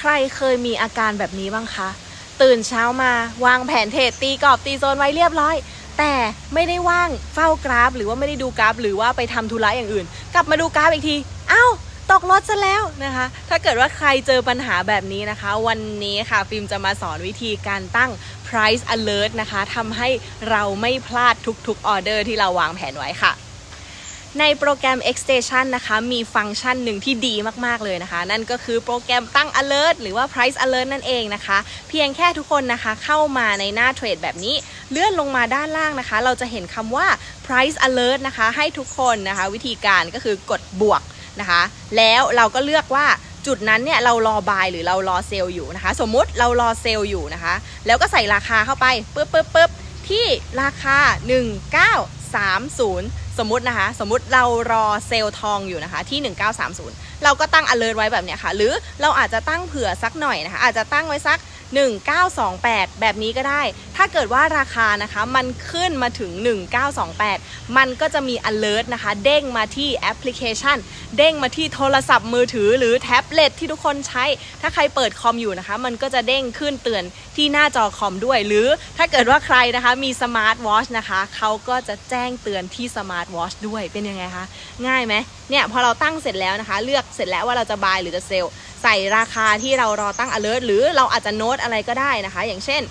ใครเคยมีอาการแบบนี้บ้างคะ ตื่นเช้ามาวางแผนเทรดตีกรอบตีโซนไว้เรียบร้อย แต่ไม่ได้ว่างเฝ้ากราฟ หรือว่าไม่ได้ดูกราฟ หรือว่าไปทำธุระอย่างอื่น กลับมาดูกราฟอีกที เอ้าตกรถซะแล้วนะคะ ถ้าเกิดว่าใครเจอปัญหาแบบนี้นะคะ วันนี้ค่ะฟิล์มจะมาสอนวิธีการตั้ง price alert นะคะทำให้เราไม่พลาดทุกๆออเดอร์ที่เราวางแผนไว้ค่ะ ในโปรแกรม Xstation นะคะมีฟังก์ชันหนึ่งที่ดีมาก ๆ เลยนะคะ นั่นก็คือโปรแกรมตั้ง alert หรือว่า price alert นั่นเองนะคะ เพียงแค่ทุกคนนะคะเข้ามาในหน้าเทรดแบบนี้ เลื่อนลงมาด้านล่างนะคะ เราจะเห็นคำว่า price alert นะคะ ให้ทุกคนนะคะ วิธีการก็คือกดบวกนะคะ แล้วเราก็เลือกว่าจุดนั้นเนี่ยเรารอบายหรือเรารอเซลล์อยู่นะคะ สมมุติเรารอเซลล์อยู่นะคะ แล้วก็ใส่ราคาเข้าไปปึ๊บปึ๊บปึ๊บที่ราคา 1930สมมตินะคะ สมมติเรารอเซลล์ทองอยู่นะคะที่ 1930 เราก็ตั้ง alert ไว้แบบเนี้ยค่ะ หรือเราอาจจะตั้งเผื่อสักหน่อยนะคะ อาจจะตั้งไว้สัก 1928 แบบนี้ก็ได้ ถ้าเกิดว่าราคานะคะมันขึ้นมาถึง 1928 มันก็จะมี alert นะคะ เด้งมาที่แอปพลิเคชัน เด้งมาที่โทรศัพท์มือถือหรือแท็บเล็ตที่ทุกคนใช้ ถ้าใครเปิดคอมอยู่นะคะ มันก็จะเด้งขึ้นเตือนที่หน้าจอคอมด้วย หรือถ้าเกิดว่าใครนะคะมีสมาร์ทวอชนะคะเขาก็จะแจ้งเตือนที่สมาร์ทวอชด้วยเป็นยังไงคะ ง่ายไหมเนี่ยพอเราตั้งเสร็จแล้วนะคะ เลือกเสร็จแล้วว่าเราจะบายหรือจะเซลใส่ราคาที่เรารอตั้ง alert หรือเราอาจจะโน้ตอะไรก็ได้นะคะ อย่างเช่น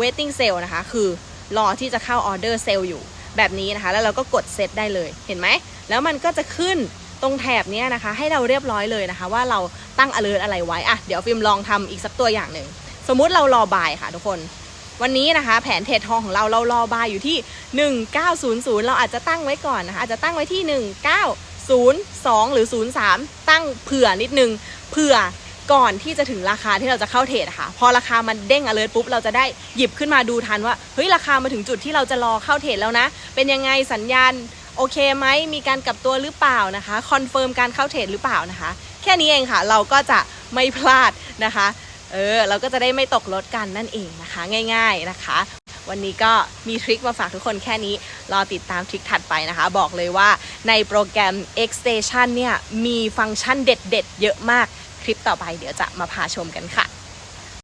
waiting sale นะคะ คือรอที่จะเข้าออเดอร์เซลอยู่แบบนี้นะคะ แล้วเราก็กดเซตได้เลยเห็นไหม แล้วมันก็จะขึ้นตรงแถบนี้นะคะ ให้เราเรียบร้อยเลยนะคะ ว่าเราตั้ง alert อะไรไว้อะเดี๋ยวฟิล์มลองทำอีกสักตัวอย่างหนึ่งสมมุติเรารอบายค่ะทุกคน วันนี้นะคะ แผนเทรดทองของเราเรารอบายอยู่ที่ 1900 เราอาจจะตั้งไว้ก่อนนะคะอาจจะตั้งไว้ที่ 1902 หรือ 03 ตั้งเผื่อนิดนึงเผื่อก่อนที่จะถึงราคาที่เราจะเข้าเทรดค่ะ พอราคามันเด้ง alert ปุ๊บเราจะได้หยิบขึ้นมาดูทันว่าเฮ้ยราคามาถึงจุดที่เราจะรอเข้าเทรดแล้วนะ เป็นยังไงสัญญาณโอเคไหมมีการกลับตัวหรือเปล่านะคะคอนเฟิร์มการเข้าเทรดหรือเปล่านะคะ แค่นี้เองค่ะ เราก็จะไม่พลาดนะคะเออเราก็จะได้ไม่ตกรถกันนั่นเองนะคะ ง่าย ๆนะคะ วันนี้ก็มีทริคมาฝากทุกคนแค่นี้ รอติดตามทริคถัดไปนะคะ บอกเลยว่าในโปรแกรม X Station เนี่ย มีฟังก์ชันเด็ดๆ เยอะมาก คลิปต่อไปเดี๋ยวจะมาพาชมกันค่ะ